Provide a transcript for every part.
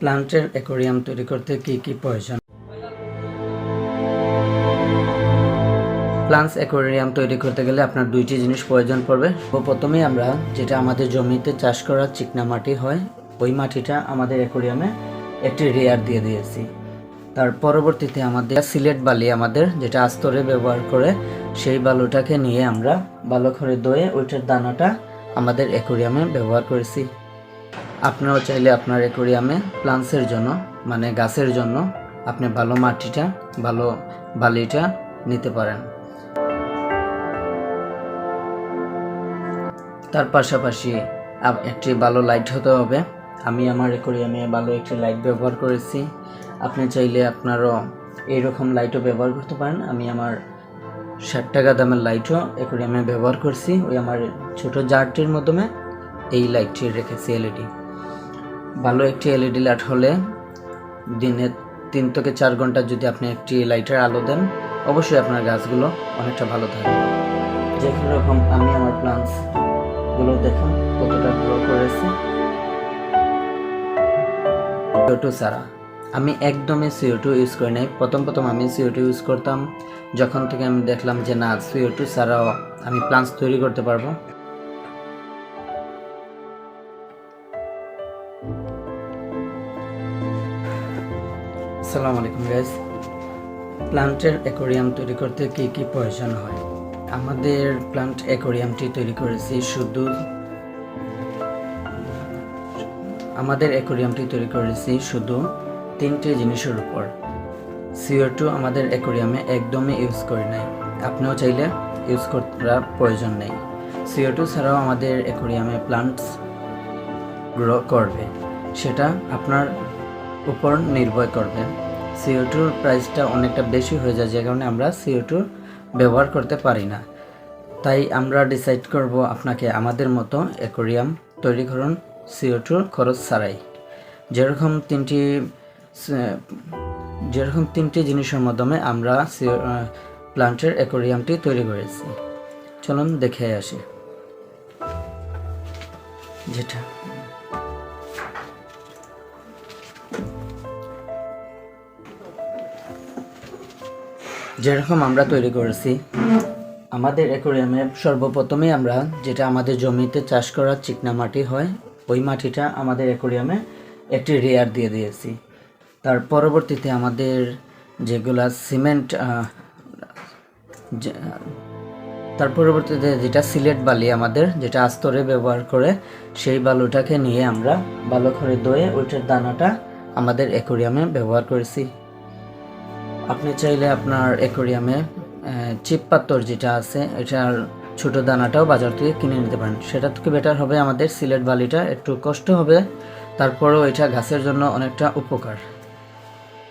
প্লান্টের অ্যাকোরিয়াম তৈরি করতে কি কি প্রয়োজন? প্লান্টস অ্যাকোরিয়াম তৈরি করতে গেলে আপনার দুইটি জিনিস প্রয়োজন পড়বে। প্রথমেই আমরা যেটা আমাদের জমিতে চাষ করা চিকনা মাটি হয়, ওই মাটিটা আমাদের অ্যাকোরিয়ামে একটি রেয়ার দিয়ে দিয়েছি। তার পরবর্তীতে আমাদের সিলেট বালি আমাদের যেটা আস্তরে ব্যবহার করে, সেই বালুটাকে নিয়ে আমরা ভালো করে ধুয়ে ওইটার দানাটা আমাদের অ্যাকোরিয়ামে ব্যবহার করেছি। আপনারাও চাইলে আপনার অ্যাকোরিয়ামে প্লান্টসের জন্য মানে গাছের জন্য আপনি ভালো মাটিটা, ভালো বালিটা নিতে পারেন। তার পাশাপাশি একটি ভালো লাইট হতে হবে। আমি আমার অ্যাকোরিয়ামে ভালো একটি লাইট ব্যবহার করেছি। আপনি চাইলে আপনারও এইরকম লাইটও ব্যবহার করতে পারেন। আমি আমার ষাট টাকা দামের লাইটও অ্যাকোরিয়ামে ব্যবহার করছি। ওই আমার ছোট জারটির মাধ্যমে এই লাইটটি রেখেছি এলইডি ভালো একটি এলইডি লাইট হলে দিনে তিন থেকে চার ঘণ্টা যদি আপনি একটি লাইটের আলো দেন, অবশ্যই আপনার গাছগুলো অনেকটা ভালো থাকবে। যে কোনো রকম আমি আমার প্লান্টসগুলো দেখুন, কতটা গ্রো করেছে। সিও টু ছাড়া। আমি একদমই সিও টু ইউজ করি নাই। প্রথম প্রথম আমি সিও টু ইউজ করতাম। যখন থেকে আমি দেখলাম যে না সিও টু ছাড়াও আমি প্লান্টস তৈরি করতে পারব। আসসালামু আলাইকুম গাইস প্লান্টের অ্যাকোরিয়াম তৈরি করতে কি কি প্রয়োজন হয়? আমাদের প্লান্ট অ্যাকোরিয়ামটি তৈরি করেছি শুধু আমাদের অ্যাকোরিয়ামটি তৈরি করেছি শুধু তিনটে জিনিসের উপর। সিও টু আমাদের অ্যাকোরিয়ামে একদমই ইউজ করি নাই। আপনিও চাইলে ইউজ করার প্রয়োজন নেই। সিও টু ছাড়াও আমাদের অ্যাকোরিয়ামে প্লান্টস গ্রো করবে। সেটা আপনার উপর নির্ভর করবে। সিও টুর প্রাইসটা অনেকটা বেশি হয়ে যায়, যে কারণে আমরা সিও টু ব্যবহার করতে পারি না। তাই আমরা ডিসাইড করব আপনাকে আমাদের মতো অ্যাকোরিয়াম তৈরি করুন সিও টুর খরচ ছাড়াই। যেরকম তিনটি যেরকম তিনটি জিনিসের মাধ্যমে আমরা প্লান্টের অ্যাকোরিয়ামটি তৈরি করেছি। চলুন দেখে আসি। যেটা যেরকম আমরা তৈরি করেছি, আমাদের অ্যাকোরিয়ামে সর্বপ্রথমেই আমরা যেটা আমাদের জমিতে চাষ করা চিকনা মাটি হয়, ওই মাটিটা আমাদের অ্যাকোরিয়ামে একটি রেয়ার দিয়ে দিয়েছি। তার পরবর্তীতে আমাদের যেগুলা সিমেন্ট তার পরবর্তীতে যেটা সিলেট বালি আমাদের, যেটা আস্তরে ব্যবহার করে, সেই বালুটাকে নিয়ে আমরা ভালো করে ধুয়ে ওইটার দানাটা আমাদের অ্যাকোরিয়ামে ব্যবহার করেছি। আপনি চাইলে আপনার অ্যাকোরিয়ামে চিপ পাত্তর যেটা আছে, এটার ছোট দানাটাও বাজার থেকে কিনে নিতে পারেন। সেটা থেকে বেটার হবে? আমাদের সিলেট বালিটা একটু কষ্ট হবে, তারপরেও এটা গাছের জন্য অনেকটা উপকার।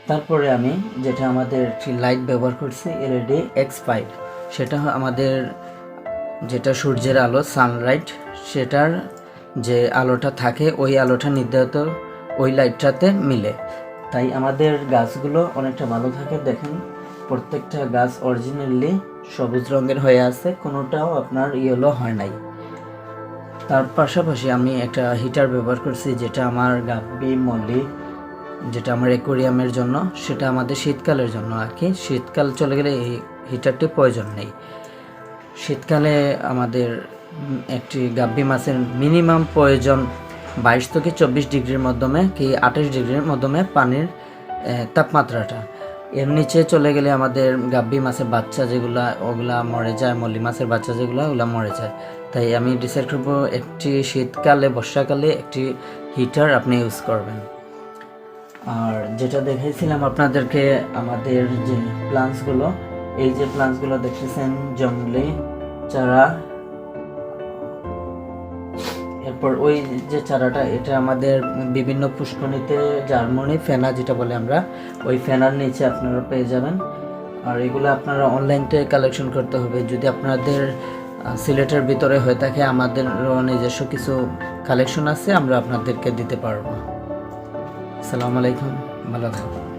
তারপরে আমি যেটা আমাদের একটি লাইট ব্যবহার করছি এলইডি এক্স ফাইভ সেটা আমাদের যেটা সূর্যের আলো সানলাইট সেটার যে আলোটা থাকে, ওই আলোটা নির্ধারিত ওই লাইটটাতে মিলে। তাই আমাদের গাছগুলো অনেকটা ভালো থাকে, দেখেন। প্রত্যেকটা গাছ অরিজিনালি সবুজ রঙের হয়ে আছে, কোনোটাও আপনার ইয়েলো হয় নাই। তার পাশাপাশি আমি একটা হিটার ব্যবহার করছি, যেটা আমার গাব্বি মল্লি, যেটা আমার অ্যাকোরিয়ামের জন্য, সেটা আমাদের শীতকালের জন্য আর কি। শীতকাল চলে গেলে এই হিটারটি প্রয়োজন নেই। শীতকালে আমাদের একটি গাব্বি মাছের মিনিমাম প্রয়োজন বাইশ থেকে চব্বিশ ডিগ্রির মাধ্যমে কি আঠাশ ডিগ্রির মাধ্যমে পানির তাপমাত্রাটা। এর নিচে চলে গেলে আমাদের গাব্বি মাছের বাচ্চা যেগুলা, ওগুলা মরে যায়, মল্লি মাছের বাচ্চা যেগুলো, ওগুলা মরে যায়। তাই আমি ডিসাইড করব একটি শীতকালে, বর্ষাকালে একটি হিটার আপনি ইউজ করবেন। আর যেটা দেখাইছিলাম আপনাদেরকে, আমাদের যে প্লান্টসগুলো এই যে প্লান্টসগুলো দেখতেছেন জঙ্গলি চারা এরপর ওই যে চারাটা, এটা আমাদের বিভিন্ন পুষ্কনিতে জার্মানি ফেনা যেটা বলে আমরা, ওই ফেনার নিচে আপনারা পেয়ে যাবেন। আর এগুলো আপনারা অনলাইন থেকে কালেকশন করতে হবে। যদি আপনাদের সিলেটের ভিতরে হয়ে থাকে আমাদের নিজস্ব কিছু কালেকশন আছে, আমরা আপনাদেরকে দিতে পারব। আসসালামু আলাইকুম, ভালো থাকবেন